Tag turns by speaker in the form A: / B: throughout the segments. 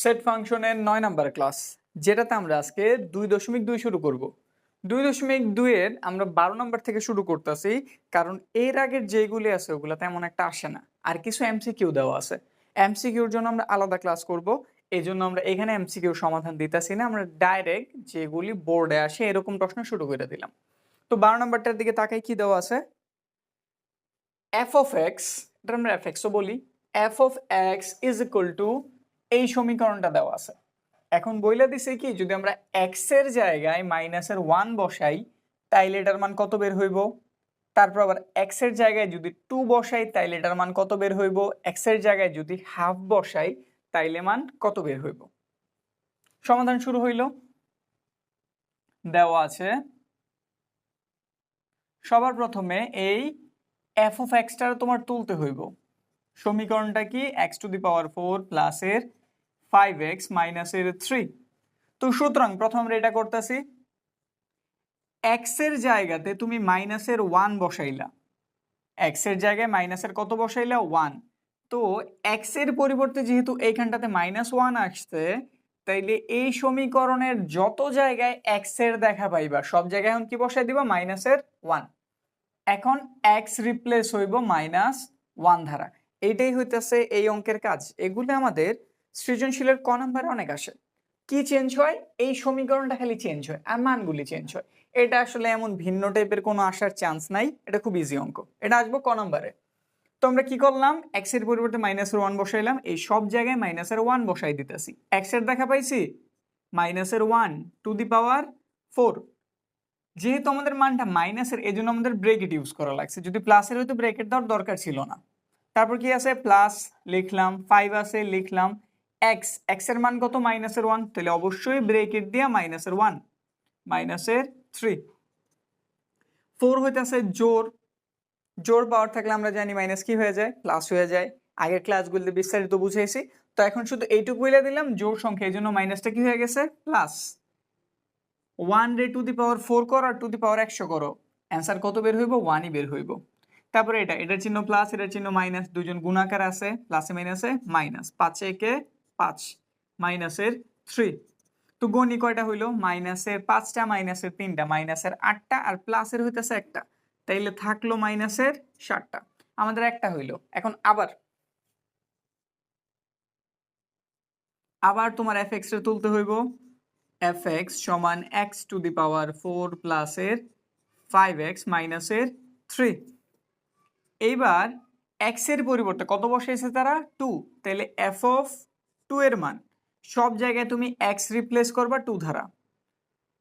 A: Set ফাংশনের নয় number class, যেটাতে আমরা আজকে দুই দশমিক দুই শুরু করব। দুই দশমিক দুইয়ের আমরা বারো নম্বর থেকে শুরু করতেছি, কারণ এর আগের যেগুলি আছে ওগুলো তেমন একটা আসে না। আর কিছু এমসিকিউ দেওয়া আছে। এমসিকিউর জন্য আমরা আলাদা ক্লাস করব। এই জন্য আমরা এখানে এমসিকিউ সমাধান দিতেছি না, আমরা ডাইরেক্ট যেগুলি বোর্ডে আসে এরকম প্রশ্ন শুরু করে দিলাম। তো বারো নম্বরটার দিকে তাকাই, কি দেওয়া আছে? এফ অফ এক্স এটা আমরা এফ এক্সও বলি। F of X is equal to এই সমীকরণটা দেওয়া আছে। এখন বইলা দিছে কি, যদি আমরা এক্সের জায়গায় মাইনাসের ওয়ান বসাই, তাইলে এটার মান কত বের হইব? তারপর আবার এক্সের জায়গায় যদি টু বসাই, তাইলে এটার মান কত বের হইব? এক্সের জায়গায় যদি হাফ বসাই, তাইলে মান কত বের হইব? সমাধান শুরু হইল। দেওয়া আছে, সবার প্রথমে এই এফ অফ এক্সটা তোমার তুলতে হইব। সমীকরণটা কি? X to the power four প্লাসের ফাইভ এক্স মাইনাসের থ্রি তো সুতরাং প্রথম আমরা এটা করতেছি। এক্সের জায়গাতে তুমি মাইনাসের ওয়ান বসাইলা। এক্সের জায়গায় মাইনাসের কত বসাইলা? ওয়ান তো এক্সের পরিবর্তে যেহেতু এইখানটাতে মাইনাস ওয়ান আসছে, তাইলে এই সমীকরণের যত জায়গায় এক্সের দেখা পাইবা, সব জায়গায় এখন কি বসাই দিবা? মাইনাসের ওয়ান এখন এক্স রিপ্লেস হইব মাইনাস ওয়ান ধারা। এইটাই হইতেছে এই অঙ্কের কাজ। এগুলো আমাদের সৃজনশীলের ক নাম্বারে অনেক আসে। কি চেঞ্জ হয়? এই সমীকরণটা খালি চেঞ্জ হয়, আর মানগুলি চেঞ্জ হয়। এটা আসলে এমন ভিন্ন টাইপের কোনো আসার চান্স নাই, এটা খুব ইজি অঙ্ক। এটা আসব ক নাম্বারে। তো আমরা কি করলাম? এক্সের পরিবর্তে মাইনাসের ওয়ান বসাইলাম, এই সব জায়গায় মাইনাসের ওয়ান বসাই দিতেছি। এক্সের দেখা পাইছি? মাইনাসের one to the power four যেহেতু আমাদের মানটা মাইনাসের এই জন্য আমাদের ব্রেকেট ইউজ করা লাগছে। যদি প্লাসের হয়তো ব্রেকেট দেওয়ার দরকার ছিল না। তারপর কি আছে? প্লাস লিখলাম ফাইভ আছে, লিখলাম। এক্সের মান কত? মাইনাসের ওয়ান তাহলে অবশ্যই ব্রেকেট দিয়া মাইনাসের ওয়ান মাইনাসের থ্রি ফোর হইতেছে জোর। জোর পাওয়ার থাকলে আমরা জানি মাইনাস কি হয়ে যায়? প্লাস হয়ে যায়। আগের ক্লাসগুলিতে বিস্তারিত বুঝাইছি। তো এখন শুধু এইটুকু বলে দিলাম, জোর সংখ্যা। এই জন্য মাইনাসটা কি হয়ে গেছে? প্লাস ওয়ান রে টু দি পাওয়ার ফোর করো আর টু দি পাওয়ার একশো করো। অ্যান্সার কত বের হইব? ওয়ানই বের হইব। তারপরে এটা, এটার চিহ্ন প্লাস এটার চিহ্ন মাইনাস দুজন গুণাকার আছে। প্লাসে মাইনাসে মাইনাস পাঁচে একে পাঁচ, মাইনাসের থ্রি। তো গণি কয়টা হইল? মাইনাসের পাঁচটা, মাইনাসের তিনটা, মাইনাসের আটটা আর প্লাসের হইতেছে একটা। তাইলে থাকল মাইনাসের ষাটটা। আমাদের একটা হইল। এখন আবার। আবার তোমার এফ এক্স তুলতে হইব। এফ এক্স সমান X to the power four প্লাসের ফাইভ এক্স মাইনাসের থ্রি। এইবার এক্সের পরিবর্তে কত বসাইছে তারা? টু তাহলে এফ অফ টু এর মান। সব জায়গায় তুমি এক্স রিপ্লেস করবা টু ধারা।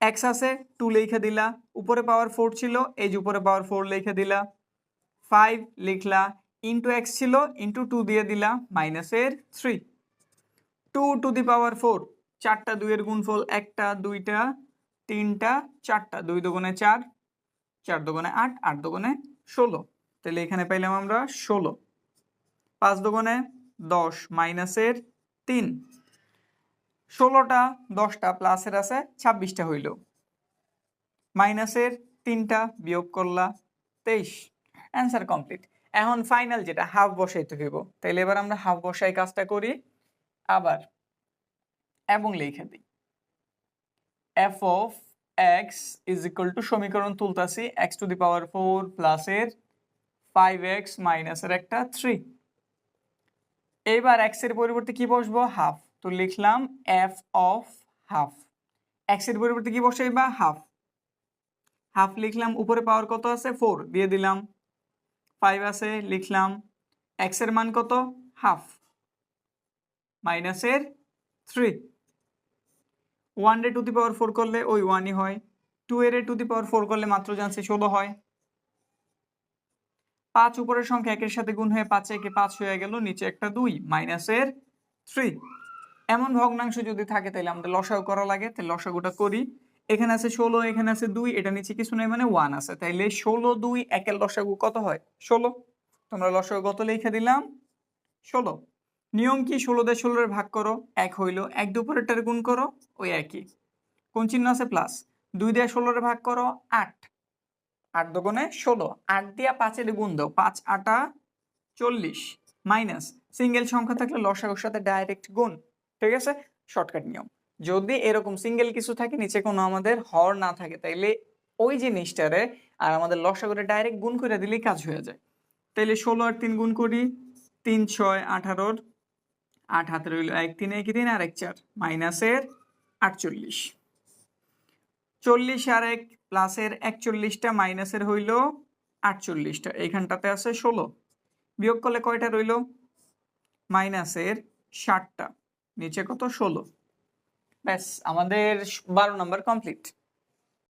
A: এক্স আছে টু লিখে দিলা। উপরে পাওয়ার ফোর ছিল যে উপরে পাওয়ার ফোর লিখে দিলা। ফাইভ লিখলা ইন্টু এক্স ছিল ইন্টু টু দিয়ে দিলা মাইনাসের three two to the power four চারটা দুইয়ের গুণফল একটা, দুইটা, তিনটা, চারটা, দুই দোকানে চার চার দোকানে আট আট দোকানে ষোলো। তাহলে এখানে পাইলাম আমরা ষোলো। পাঁচ দোকানে দশ মাইনাসের তিন। ষোলোটা, দশটা প্লাসের আছে, ছাব্বিশটা হইল। মাইনাসের তিনটা বিয়োগ করলা, তেইশ। Answer complete. এখন ফাইনাল যেটা, হাফ বসাইতে হইব। তাইলে এবার আমরা হাফ বসাই কাজটা করি, আবার এবং লিখে দিই। F of X is equal to সমীকরণ তুলতাছি X to the power four প্লাসের ফাইভ এক্স মাইনাসের একটা থ্রি এইবার এক্সের পরিবর্তে কি বসবো? হাফ তো লিখলাম এফ অফ হাফ এক্সের পরিবর্তে কি বসাইবা হাফ হাফ লিখলাম, উপরে পাওয়ার কত আছে? ফোর দিয়ে দিলাম। ফাইভ আছে, লিখলাম। এক্সের মান কত? হাফ মাইনাসের থ্রি ওয়ান রে টু দি পাওয়ার ফোর করলে ওই ওয়ানই হয়। টু এর টু দি পাওয়ার ফোর করলে মাত্র জানছে ষোলো হয়। পাঁচ উপরের সংখ্যা একের সাথে গুণ হয়ে পাঁচে একে পাঁচ হয়ে গেল, নিচে একটা দুই, মাইনাসের থ্রি এমন ভগ্নাংশ যদি থাকে, তাহলে আমাদের লসাগু করা লাগে। তাহলে লসাগুটা করি। এখানে আছে ষোলো, এখানে আছে দুই, এটা নিচে কিছু নেই মানে ওয়ান আছে। তাইলে ষোলো, দুই, একের লসাগু কত হয়? ষোলো। তোমরা লসাগু কত লিখে দিলাম? ষোলো। নিয়ম কি? ষোলো দিয়ে ষোলোর ভাগ করো, এক হইল, এক দুপুরেরটার গুণ করো, ওই একই। কোন চিহ্ন আছে? প্লাস দুই দিয়ে ষোলোর ভাগ করো, আট। আট দোকানে ষোলো। আট দিয়া পাঁচের গুণ দাও। পাঁচ, আটা, চল্লিশ। মাইনাস। সিঙ্গেল সংখ্যা থাকলে লসাগুর সাথে ডাইরেক্ট গুণ। ঠিক আছে? শর্টকাট নিয়ম। যদি এরকম সিঙ্গেল কিছু থাকে, নিচে কোনো আমাদের হর না থাকে, তাইলে ওই জিনিসটারে আর আমাদের লসাগুরে ডাইরেক্ট গুণ করে দিলেই কাজ হয়ে যায়। তাইলে ষোলো আর তিন গুণ করি। তিন, ছয়, আঠারোর। আট হাতে রইল এক, তিন এক, তিন, আর এক, চার। মাইনাসের আটচল্লিশ। চল্লিশ আর এক প্লাসের একচল্লিশটা মাইনাসের হইল আটচল্লিশটা। এইখানটাতে আছে ষোলো। বিয়োগ করলে কয়টা রইল? মাইনাসের ষাটটা। নিচে কত? ষোলো। ব্যাস, আমাদের বারো নম্বর কমপ্লিট।